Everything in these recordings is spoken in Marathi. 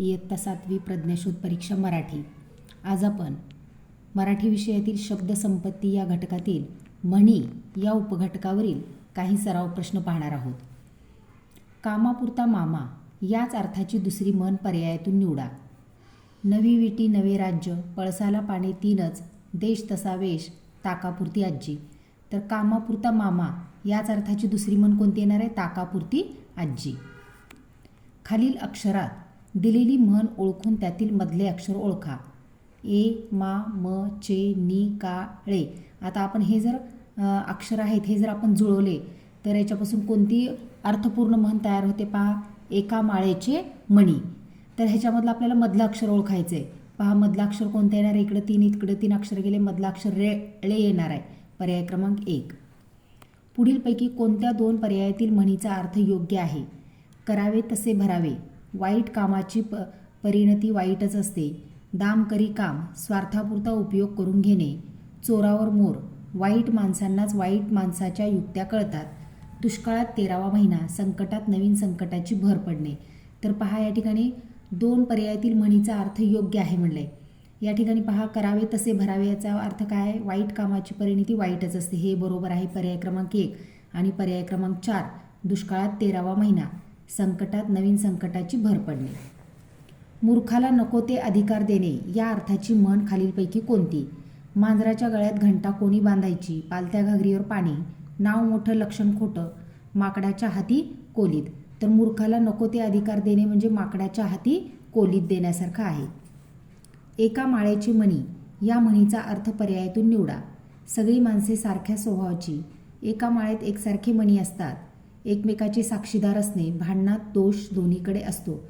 इयत्ता सातवी प्रज्ञाशोध परीक्षा मराठी. आज आपण मराठी विषयातील शब्दसंपत्ती या घटकातील म्हणी या उपघटकावरील काही सराव प्रश्न पाहणार आहोत. कामापुरता मामा याच अर्थाची दुसरी म्हण पर्यायातून निवडा. नवी विटी नवे राज्य पळसाला पाणी तीनच देश तसा वेश ताकापुरती आजी. तर कामापुरता मामा याच अर्थाची दुसरी म्हण कोणती येणार आहे? ताकापुरती आजी. खालील अक्षरात दिलेली म्हण ओळखून त्यातील मधले अक्षर ओळखा. ए मा म चे नी का ळे. आता आपण हे जर अक्षर आहेत हे जर आपण जुळवले तर याच्यापासून कोणती अर्थपूर्ण म्हण तयार होते पहा? एका माळेचे मणी. तर ह्याच्यामधलं आपल्याला मधलं अक्षर ओळखायचं आहे पहा मधलं अक्षर कोणतं येणार आहे? इकडं तीन इकडं तीन अक्षर गेले मधलं अक्षर रे ळे येणार आहे. पर्याय क्रमांक एक. पुढीलपैकी कोणत्या दोन पर्यायातील म्हणीचा अर्थ योग्य आहे? करावे तसे भरावे. वाईट कामाची प परिणती वाईटच असते. दाम करी काम स्वार्थापुरता उपयोग करून घेणे. चोरावर मोर वाईट माणसांनाच वाईट माणसाच्या युक्त्या कळतात. दुष्काळात तेरावा महिना संकटात नवीन संकटाची भर पडणे. तर पहा या ठिकाणी दोन पर्यायातील म्हणीचा अर्थ योग्य आहे म्हणलंय. या ठिकाणी पहा करावे तसे भरावे याचा अर्थ काय? आहे वाईट कामाची परिणती वाईटच असते. हे बरोबर आहे पर्याय क्रमांक एक आणि पर्याय क्रमांक चार दुष्काळात तेरावा महिना. संकटात नवीन संकटाची भर पडणे मूर्खाला नको ते अधिकार देणे या अर्थाची म्हण खालीलपैकी कोणती? मांजराच्या गळ्यात घंटा कोणी बांधायची? पालत्या घागरीवर पाणी? नाव मोठं लक्षण खोटं? माकडाच्या हाती कोलीत. तर मूर्खाला नको ते अधिकार देणे म्हणजे माकडाच्या हाती कोलीत देण्यासारखं आहे. एका माळ्याची मणी. या म्हणीचा अर्थ पर्यायातून निवडा. सगळी माणसे सारख्या स्वभावाची. एका माळेत एकसारखे मणी असतात. एकमेकाचे साक्षीदार असणे भांडणात दोष दोन्हीकडे असतो.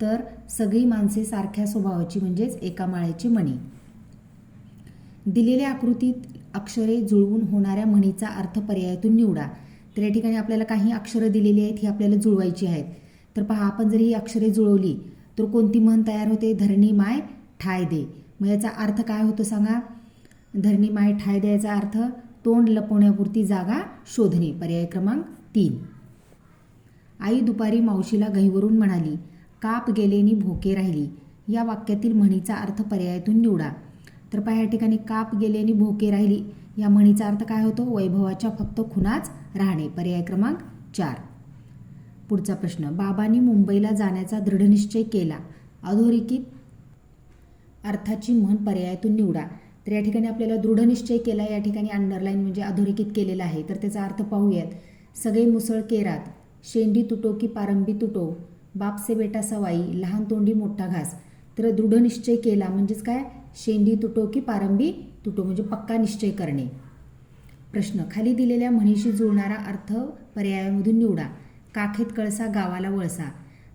तर सगळी माणसे सारख्या स्वभावाची म्हणजेच एका माळेची म्हणी दिलेल्या आकृतीत अक्षरे जुळवून होणाऱ्या म्हणीचा अर्थ पर्यायातून निवडा. तर या ठिकाणी आपल्याला काही अक्षरं दिलेली आहेत ही आपल्याला जुळवायची आहेत. तर पहा आपण जर ही अक्षरे जुळवली तर कोणती म्हण तयार होते? धरणी माय ठाय दे. मग याचा अर्थ काय होतो सांगा? धरणी माय ठाय दे याचा अर्थ तोंड लपवण्यापुरती जागा शोधणे. पर्याय क्रमांक तीन. आई दुपारी मावशीला गहीवरून म्हणाली काप गेलेनी भोके राहिली. या वाक्यातील म्हणीचा अर्थ पर्यायातून निवडा. तर पहा या ठिकाणी काप गेलेनी भोके राहिली. या म्हणीचा अर्थ काय होतो? वैभवाच्या फक्त खुनाच राहणे. पर्याय क्रमांक चार. पुढचा प्रश्न. बाबांनी मुंबईला जाण्याचा दृढनिश्चय केला. अधोरेखित अर्थाची म्हण पर्यायातून निवडा. तर या ठिकाणी आपल्याला दृढनिश्चय केला. या ठिकाणी अंडरलाईन म्हणजे अधोरेखित केलेला आहे. तर त्याचा अर्थ पाहूयात. सगळे मुसळ केरात. शेंडी तुटो की पारंबी तुटो बापसे बेटा सवाई लहान तोंडी मोठा घास. तर दृढ निश्चय केला म्हणजेच काय? शेंडी तुटो की पारंबी तुटो म्हणजे पक्का निश्चय करणे. प्रश्न खाली दिलेल्या म्हणीशी जुळणारा अर्थ पर्यायामधून निवडा. काखेत कळसा गावाला वळसा.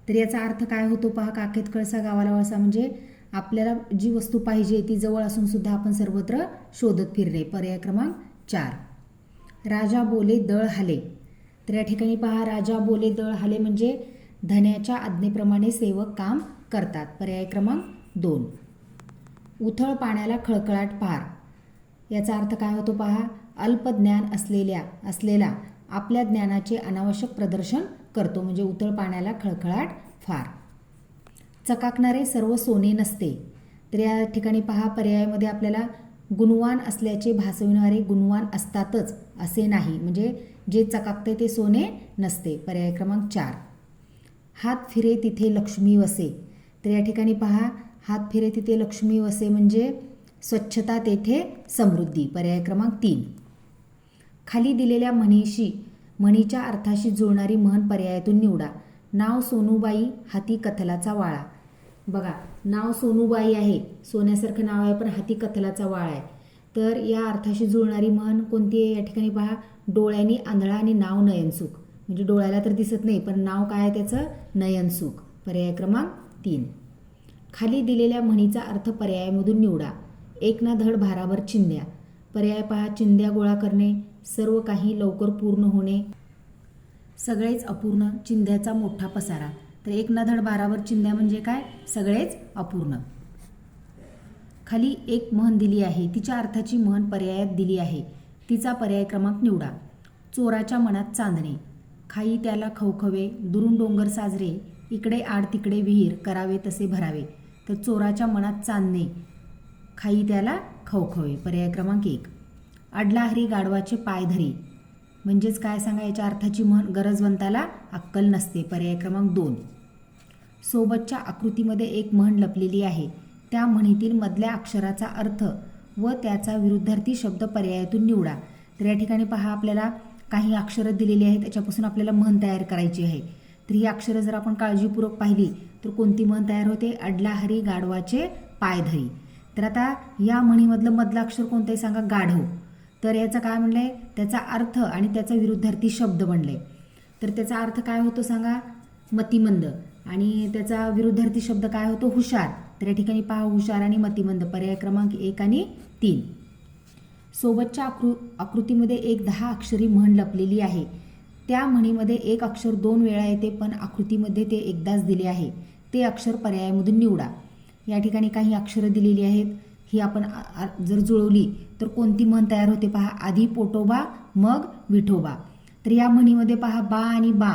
तर याचा अर्थ काय होतो पहा काखेत कळसा गावाला वळसा म्हणजे आपल्याला जी वस्तू पाहिजे ती जवळ असून सुद्धा आपण सर्वत्र शोधत फिरणे. पर्याय क्रमांक चार. राजा बोले दळ हाले. तर या ठिकाणी पहा राजा बोले दळ हाले म्हणजे धन्याच्या आज्ञेप्रमाणे सेवक काम करतात. पर्याय क्रमांक दोन. उथळ पाण्याला खळखळाट पार. याचा अर्थ काय होतो पहा अल्प ज्ञान असलेल्या असलेला आपल्या ज्ञानाचे अनावश्यक प्रदर्शन करतो म्हणजे उथळ पाण्याला खळखळाट फार. चकाकणारे सर्व सोने नसते. तर या ठिकाणी पहा पर्यायामध्ये आपल्याला गुणवान असल्याचे भासविणारे गुणवान असतातच असे नाही. म्हणजे जे चकाकते ते सोने नसते. पर्याय क्रमांक चार. हात फिरे तिथे लक्ष्मी वसे. तर या ठिकाणी पहा हात फिरे तिथे लक्ष्मी वसे म्हणजे स्वच्छता तेथे समृद्धी. पर्याय क्रमांक तीन. खाली दिलेल्या म्हणीशी म्हणीच्या अर्थाशी जुळणारी म्हण पर्यायातून निवडा. नाव सोनूबाई हाती कथलाचा वाळा. बघा नाव सोनूबाई आहे. सोन्यासारखं नाव आहे पण हाती कथलाचा वाळा आहे. तर या अर्थाशी जुळणारी म्हण कोणती आहे? या ठिकाणी पहा डोळ्यांनी आंधळा आणि नाव नयनसुख. म्हणजे डोळ्याला तर दिसत नाही पण नाव काय आहे त्याचं? नयनसुख. पर्याय क्रमांक तीन. खाली दिलेल्या म्हणीचा अर्थ पर्यायामधून निवडा. एक ना धड भाराभर चिंध्या. पर्याय पहा चिंध्या गोळा करणे सर्व काही लवकर पूर्ण होणे. सगळेच अपूर्ण चिंध्याचा मोठा पसारा. तर एक ना धड भारावर चिंध्या म्हणजे काय? सगळेच अपूर्ण. खाली एक म्हण दिली आहे. तिच्या अर्थाची म्हण पर्यायात दिली आहे. तिचा पर्याय क्रमांक निवडा. चोराच्या मनात चांदणे. खाई त्याला खवखवे दुरून डोंगर साजरे इकडे आड तिकडे विहीर करावे तसे भरावे. तर चोराच्या मनात चांदणे. खाई त्याला खवखवे. पर्याय क्रमांक एक. अडला हरी गाढवाचे पाय धरी. म्हणजेच काय सांगा याच्या अर्थाची म्हण? गरजवंताला अक्कल नसते. पर्याय क्रमांक दोन. सोबतच्या आकृतीमध्ये एक म्हण लपलेली आहे. त्या म्हणीतील मधल्या अक्षराचा अर्थ व त्याचा विरुद्धार्थी शब्द पर्यायातून निवडा. तर या ठिकाणी पहा आपल्याला काही अक्षरं दिलेली आहेत त्याच्यापासून आपल्याला म्हण तयार करायची आहे. तर ही अक्षरं जर आपण काळजीपूर्वक पाहिली तर कोणती म्हण तयार होते? अडला हरी गाढवाचे पाय धरी तर आता या म्हणीमधलं मधलं अक्षर कोणतं आहे सांगा? गाढव. तर याचं काय म्हणलं आहे त्याचा अर्थ आणि त्याचा विरुद्धार्थी शब्द म्हणलं आहे तर त्याचा अर्थ काय होतो सांगा? मतिमंद. आणि त्याचा विरुद्धार्थी शब्द काय होतो? हुशार. तर या ठिकाणी पहा हुशार आणि मतिमंद. पर्याय क्रमांक एक आणि तीन. सोबतच्या आकृ आकृतीमध्ये एक दहा अक्षरी म्हण लपलेली आहे. त्या म्हणीमध्ये एक अक्षर दोन वेळा येते पण आकृतीमध्ये ते एकदाच दिले आहे. ते अक्षर पर्यायामधून निवडा. या ठिकाणी काही अक्षरं दिलेली आहेत. ही आपण जर जुळवली तर कोणती म्हण तयार होते पहा? आधी पोटोबा मग विठोबा. तर या म्हणीमध्ये पहा बा आणि बा.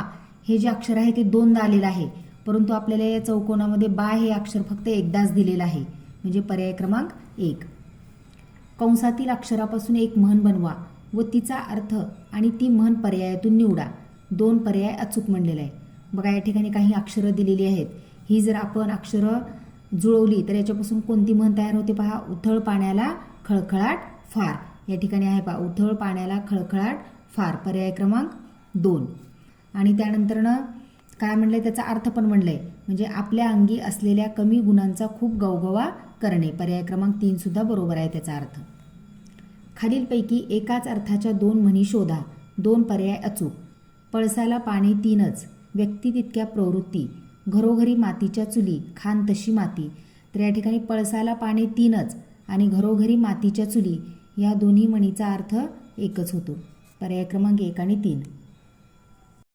हे जे अक्षर आहे ते दोनदा आलेलं आहे. परंतु आपल्याला या चौकोनामध्ये बा हे अक्षर फक्त एकदाच दिलेलं आहे. म्हणजे पर्याय क्रमांक एक. कंसातील अक्षरापासून एक म्हण बनवा व तिचा अर्थ आणि ती म्हण पर्यायातून निवडा. दोन पर्याय अचूक म्हणलेला आहे बघा या ठिकाणी काही अक्षरं दिलेली आहेत. ही जर आपण अक्षरं जुळवली तर याच्यापासून कोणती म्हण तयार होते पहा? उथळ पाण्याला खळखळाट फार. या ठिकाणी आहे पहा उथळ पाण्याला खळखळाट फार. पर्याय क्रमांक दोन. आणि त्यानंतरनं काय म्हणलंय त्याचा अर्थ पण म्हणलंय. म्हणजे आपल्या अंगी असलेल्या कमी गुणांचा खूप गवगवा करणे. पर्याय क्रमांक तीन सुद्धा बरोबर आहे त्याचा अर्थ. खालीलपैकी एकाच अर्थाच्या दोन म्हणी शोधा. दोन पर्याय अचूक. पळसाला पाणी तीनच. व्यक्ती तितक्या प्रवृत्ती. घरोघरी मातीच्या चुली. खान तशी माती. तर या ठिकाणी पळसाला पाणी तीनच आणि घरोघरी मातीच्या चुली या दोन्ही म्हणीचा अर्थ एकच होतो. पर्याय क्रमांक एक आणि तीन.